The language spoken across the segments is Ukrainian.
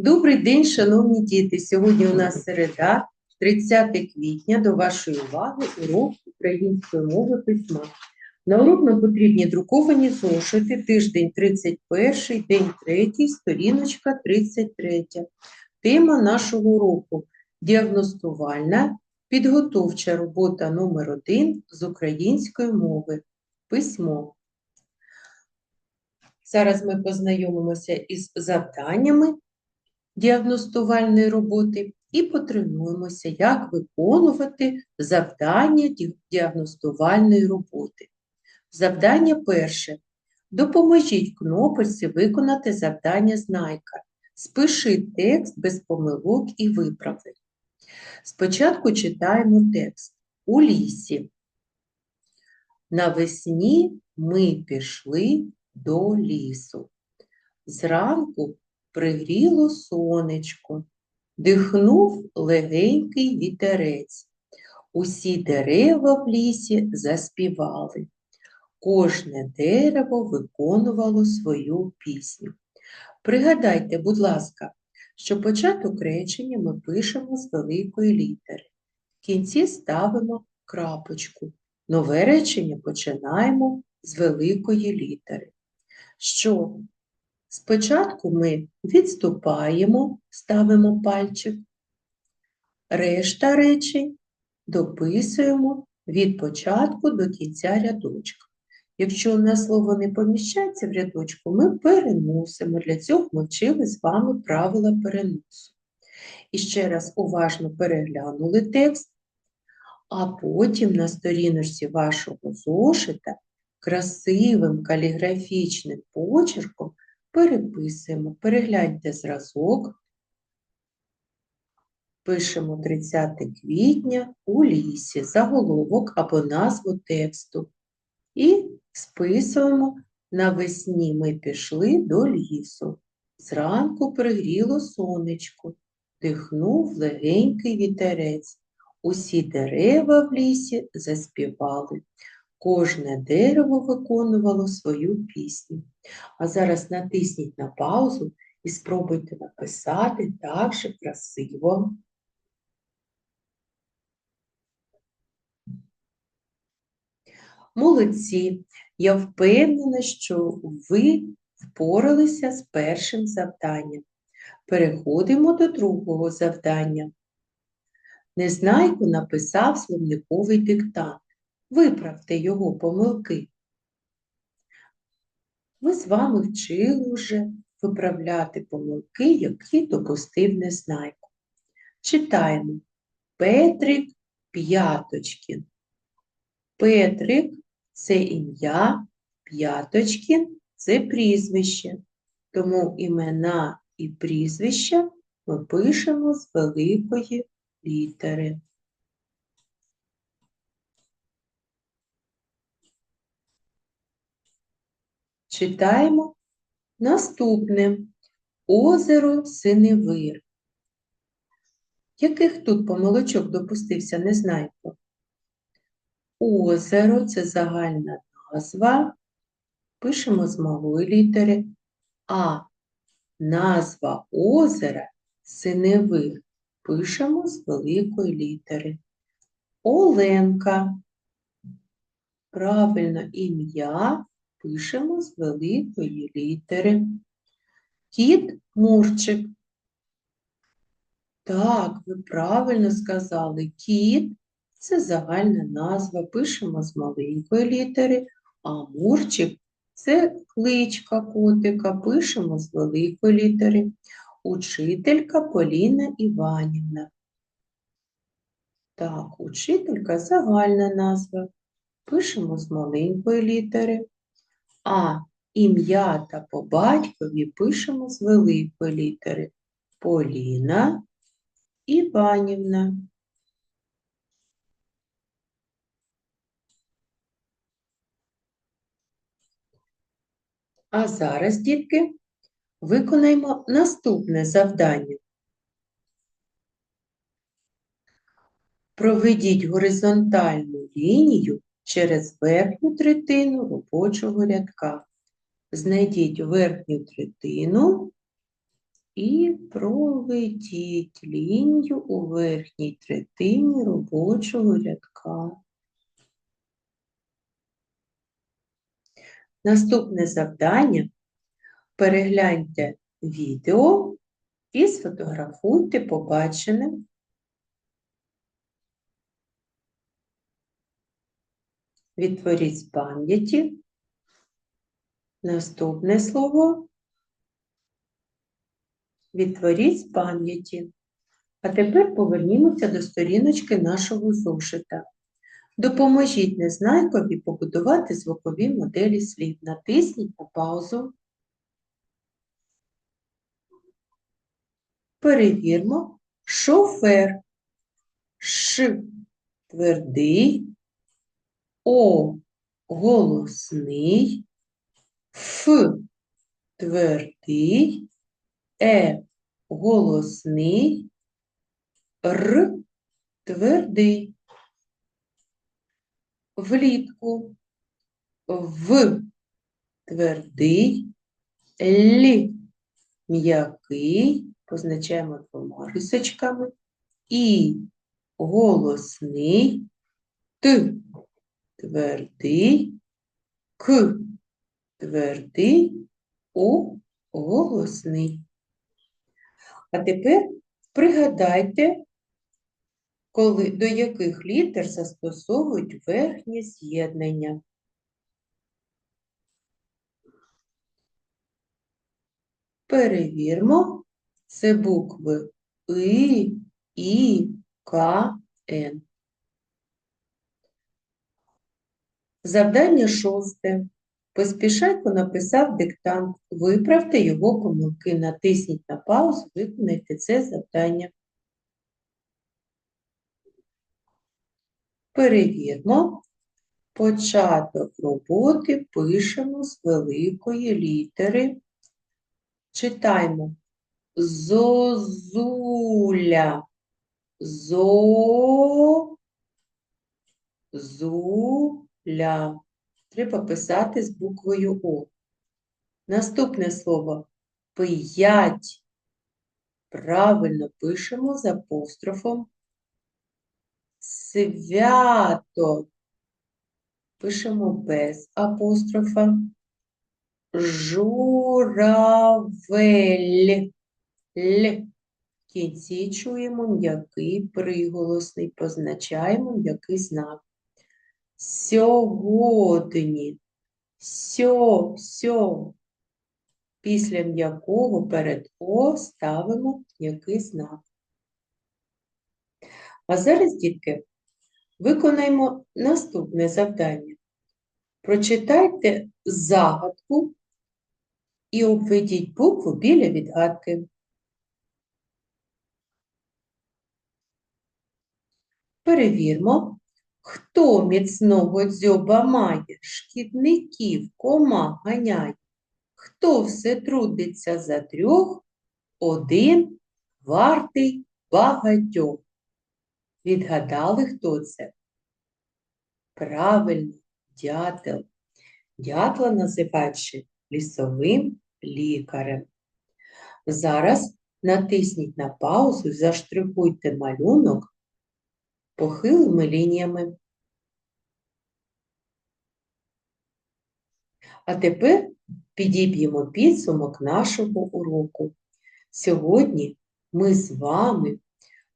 Добрий день, шановні діти. Сьогодні у нас середа, 30 квітня. До вашої уваги урок української мови письма. На урок нам потрібні друковані зошити, тиждень 31, день 3, сторіночка 33. Тема нашого уроку – діагностувальна, підготовча робота номер 1 з української мови. Письмо. Зараз ми познайомимося із завданнями діагностувальної роботи і потренуємося, як виконувати завдання діагностувальної роботи. Завдання перше. Допоможіть кнопочці виконати завдання знайка. Спиши текст без помилок і виправи. Спочатку читаємо текст. У лісі. Навесні ми пішли до лісу. Зранку пригріло сонечко, дихнув легенький вітерець. Усі дерева в лісі заспівали. Кожне дерево виконувало свою пісню. Пригадайте, будь ласка, що початок речення ми пишемо з великої літери. В кінці ставимо крапочку. Нове речення починаємо з великої літери. Що Спочатку ми відступаємо, ставимо пальчик, решта речень дописуємо від початку до кінця рядочка. Якщо у нас слово не поміщається в рядочку, ми переносимо. Для цього ми вчили з вами правила переносу. І ще раз уважно переглянули текст, а потім на сторіночці вашого зошита красивим каліграфічним почерком переписуємо. Перегляньте зразок. Пишемо 30 квітня у лісі, заголовок або назву тексту. І списуємо навесні ми пішли до лісу. Зранку пригріло сонечко, дихнув легенький вітерець. Усі дерева в лісі заспівали. Кожне дерево виконувало свою пісню. А зараз натисніть на паузу і спробуйте написати так же красиво. Молодці! Я впевнена, що ви впоралися з першим завданням. Переходимо до другого завдання. Незнайко написав словниковий диктант. Виправте його помилки. Ми з вами вчили вже виправляти помилки, які допустив Незнайко. Читаємо. Петрик П'яточкін. Петрик це ім'я, П'яточкін це прізвище. Тому імена і прізвища ми пишемо з великої літери. Читаємо наступне озеро Синевир. Яких тут помилочок допустився, не знайко? Озеро це загальна назва. Пишемо з малої літери, а назва озера Синевир пишемо з великої літери. Оленка. Правильно ім'я пишемо з великої літери. Кіт Мурчик. Так, ви правильно сказали. Кіт це загальна назва. Пишемо з маленької літери, а Мурчик це кличка котика. Пишемо з великої літери. Учителька Поліна Іванівна. Так, учителька загальна назва. Пишемо з маленької літери. А ім'я та по батькові пишемо з великої літери Поліна Іванівна. А зараз, дітки, виконаємо наступне завдання. Проведіть горизонтальну лінію через верхню третину робочого рядка. Знайдіть верхню третину і проведіть лінію у верхній третині робочого рядка. Наступне завдання. Перегляньте відео і сфотографуйте побачене. Відтворіть з пам'яті. Наступне слово. Відтворіть з пам'яті. А тепер повернімося до сторіночки нашого зошита. Допоможіть незнайкові побудувати звукові моделі слів. Натисніть на паузу. Перевірмо. Шофер. Ш. Твердий. О. Голосний. Ф. Твердий. Е. Голосний. Р. Твердий. Влітку. В. Твердий. Л. М'який. Позначаємо двома рисочками. І. Голосний. Т. Твердий. К. Твердий. У. Голосний. А тепер пригадайте, коли, до яких літер застосовують верхні з'єднання. Перевірмо. Це букви И, І, К, Н. Завдання шосте. Поспішайко написав диктант. Виправте його помилки. Натисніть на паузу, виконайте це завдання. Перевірмо. Початок роботи пишемо з великої літери. Читаємо. Зозуля. Зо. Зуля. Треба писати з буквою О. Наступне слово п'ять. Правильно пишемо з апострофом. Свято. Пишемо без апострофа. Журавель. Л. В кінці чуємо м'який приголосний, позначаємо м'який знак. Сьогодні. Сьо, сьо. Після м'якого перед О ставимо м'який знак. А зараз, дітки, виконаємо наступне завдання. Прочитайте загадку і обведіть букву біля відгадки. Перевірмо, хто міцного дзьоба має, шкідників кома ганяє, хто все трудиться за трьох, один вартий багатьох. Відгадали, хто це? Правильно, дятел. Дятла називають ще лісовим лікарем. Зараз натисніть на паузу заштрихуйте малюнок похилими лініями. А тепер підіб'ємо підсумок нашого уроку. Сьогодні ми з вами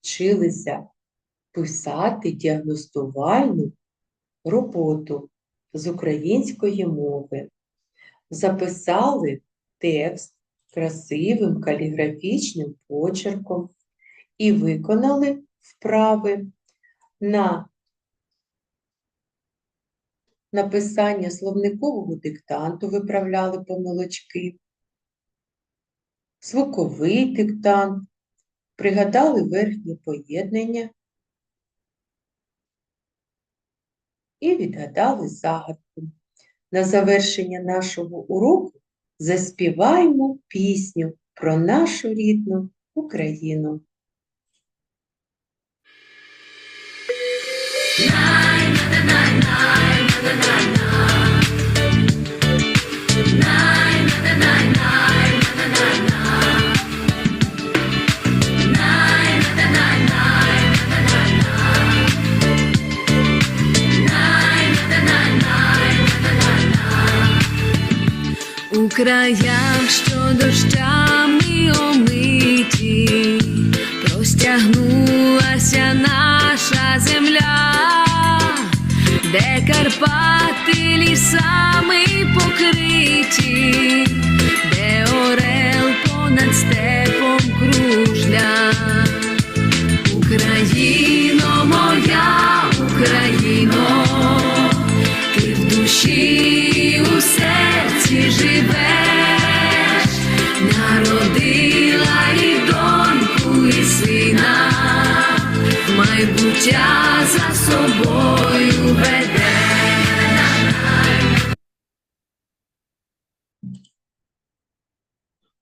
вчилися писати діагностувальну роботу з української мови. Записали текст красивим каліграфічним почерком і виконали вправи на написання словникового диктанту, виправляли помилочки, звуковий диктант, пригадали верхні поєднання і відгадали загадку. На завершення нашого уроку заспіваємо пісню про нашу рідну Україну. У краях, що дощами омиті, простягнулася наша земля де Карпати лісами покриті, де орел понад степом кружля. Україно, моя Україно, ти в душі у серці живеш, народила і доньку, і сина, майбуття за собою